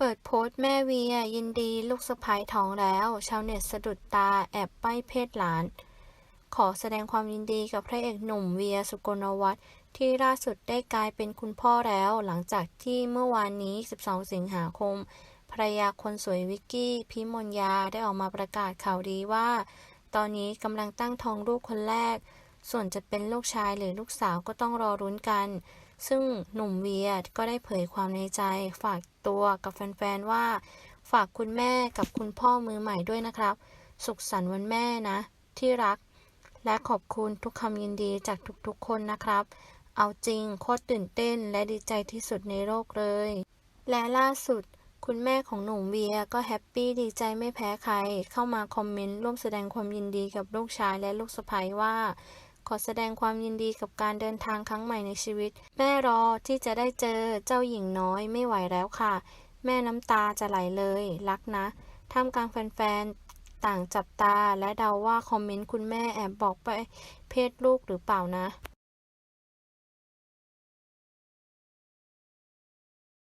เปิดโพสต์แม่เวีย ยินดีลูกสะใภ้ท้องแล้ว ชาวเน็ตสะดุดตาแอบป้ายเพศหลาน ขอแสดงความยินดีกับพระเอกหนุ่มเวียสุกลวัฒน์ที่ล่าสุดได้กลายเป็นคุณพ่อแล้ว หลังจากที่เมื่อวานนี้ 12 สิงหาคมภรรยาคนสวยวิกกี้ พิมลยาได้ออกมาประกาศข่าวดีว่า ตอนนี้กำลังตั้งท้องลูกคนแรก ส่วนจะเป็นลูกชายหรือลูกสาวก็ต้องรอรุ้นกัน ซึ่งหนุ่มเวียก็ได้เผยความในใจ ฝากตัวกับแฟนๆว่า ฝากคุณแม่กับคุณพ่อมือใหม่ด้วยนะครับ สุขสันต์วันแม่นะ ที่รัก และขอบคุณทุกคำยินดีจากทุกๆคนนะครับ เอาจริงโคตรตื่นเต้นและดีใจที่สุดในโลกเลย และล่าสุดคุณแม่ของหนุ่มเวียก็แฮปปี้ดีใจไม่แพ้ใคร เข้ามาคอมเมนต์ร่วมแสดงความยินดีกับลูกชายและลูกสะใภ้ว่า ขอแสดงความยินดีกับการเดินทางครั้งใหม่ในชีวิต แม่รอที่จะได้เจอเจ้าหญิงน้อยไม่ไหวแล้วค่ะ แม่น้ำตาจะไหลเลย รักนะท่ามกลางแฟนๆ ต่างจับตาและเดาว่าคอมเมนต์คุณแม่แอบบอกไปเพศลูกหรือเปล่านะ